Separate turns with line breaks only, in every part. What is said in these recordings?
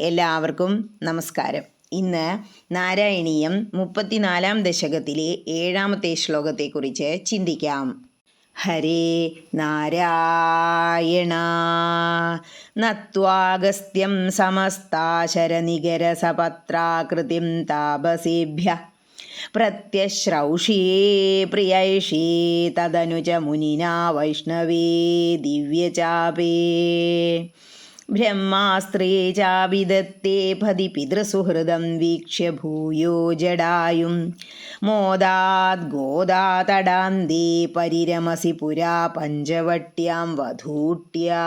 എല്ലാവർക്കും നമസ്കാരം. ഇന്ന് നാരായണീയം മുപ്പത്തിനാലാം ദശകത്തിലെ ഏഴാമത്തെ ശ്ലോകത്തെക്കുറിച്ച് ചിന്തിക്കാം. ഹരേ നാരായണ. നത്വാഗസ്ത്യം സമസ്താശരനികരസപത്രാകൃതിം താപസേഭ്യ. പ്രത്യശ്രൗഷേ പ്രിയൈഷേ തദനുജ മുനിനാ വൈഷ്ണവേ ദിവ്യചാപേ ബ്രഹ്മാസ്ത്രേ ചാവിദത്തേ പതി പിതൃസുഹൃദം വീക്ഷ്യ ഭൂയോ ജടായും മോദാത് ഗോദാതടാന്തേ പരിരമസി പുരാ പഞ്ചവട്ട്യാം വധൂട്യാം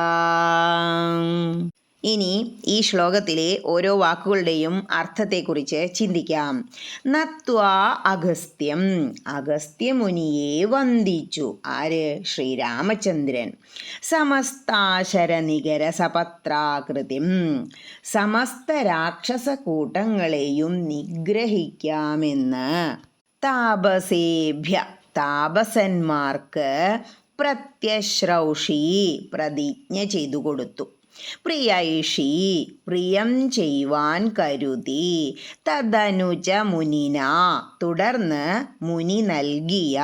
ഇനി ഈ ശ്ലോകത്തിലെ ഓരോ വാക്കുകളുടെയും അർത്ഥത്തെക്കുറിച്ച് ചിന്തിക്കാം. നത്വാ അഗസ്ത്യം. അഗസ്ത്യമുനിയെ വന്ദിച്ചു. ആര്? ശ്രീരാമചന്ദ്രൻ. സമസ്താശരനികര സപത്രാകൃതിം സമസ്ത രാക്ഷസ കൂട്ടങ്ങളെയും നിഗ്രഹിക്കാമെന്ന്. താപസേഭ്യ. താപസന്മാർക്ക് പ്രത്യശ്രൗഷി പ്രതിജ്ഞ ചെയ്തു കൊടുത്തു. പ്രിയൈഷി പ്രിയം ചെയ്യുവാൻ കരുതി. തദനുജ മുനിന തുടർന്ന് മുനി നൽകിയ.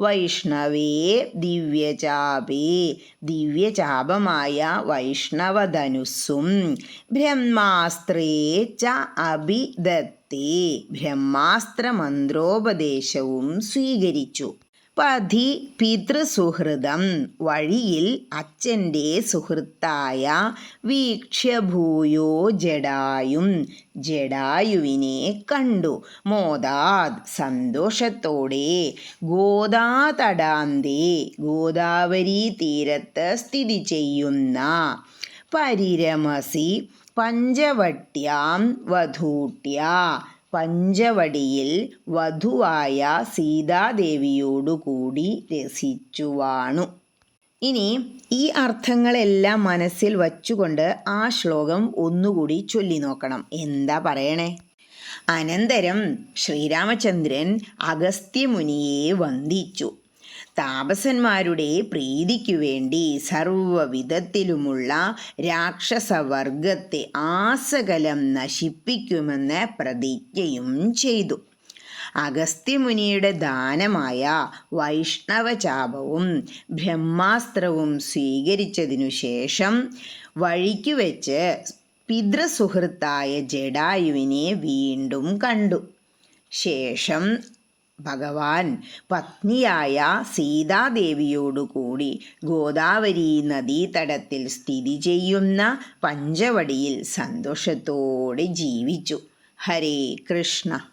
വൈഷ്ണവേ ദിവ്യചാപേ ദിവ്യചാപമായ വൈഷ്ണവധനുസ്സും ബ്രഹ്മാസ്ത്രേ ച അഭിദത്തേ. ബ്രഹ്മാസ്ത്രമന്ത്രോപദേശവും സ്വീകരിച്ചു. പതി പിതൃസുഹൃതം വഴിയിൽ അച്ഛന്റെ സുഹൃത്തായ വീക്ഷ്യഭൂയോ ജഡായും ജഡായുവിനെ കണ്ടു. മോദാത് സന്തോഷത്തോടെ ഗോദാതടാന്തേ ഗോദാവരി തീരത്ത് സ്ഥിതി ചെയ്യുന്ന പരിരമസി പഞ്ചവട്യാം വധൂട്യ പഞ്ചവടിയിൽ വധുവായ സീതാദേവിയോടുകൂടി രസിച്ചുവാണു. ഇനി ഈ അർത്ഥങ്ങളെല്ലാം മനസ്സിൽ വച്ചുകൊണ്ട് ആ ശ്ലോകം ഒന്നുകൂടി ചൊല്ലി നോക്കണം. എന്താ പറയണേ? അനന്തരം ശ്രീരാമചന്ദ്രൻ അഗസ്ത്യമുനിയെ വന്ദിച്ചു. താപസന്മാരുടെ പ്രീതിക്കു വേണ്ടി സർവവിധത്തിലുമുള്ള രാക്ഷസവർഗത്തെ ആസകലം നശിപ്പിക്കുമെന്ന് പ്രതിജ്ഞയും ചെയ്തു. അഗസ്ത്യമുനിയുടെ ദാനമായ വൈഷ്ണവചാപവും ബ്രഹ്മാസ്ത്രവും സ്വീകരിച്ചതിനു ശേഷം വഴിക്ക് വെച്ച് പിതൃസുഹൃത്തായ ജഡായുവിനെ വീണ്ടും കണ്ടു. ശേഷം ഭഗവാൻ പത്നിയായ സീതാദേവിയോടുകൂടി ഗോദാവരി നദീതടത്തിൽ സ്ഥിതി ചെയ്യുന്ന പഞ്ചവടിയിൽ സന്തോഷത്തോടെ ജീവിച്ചു. ഹരേ കൃഷ്ണ.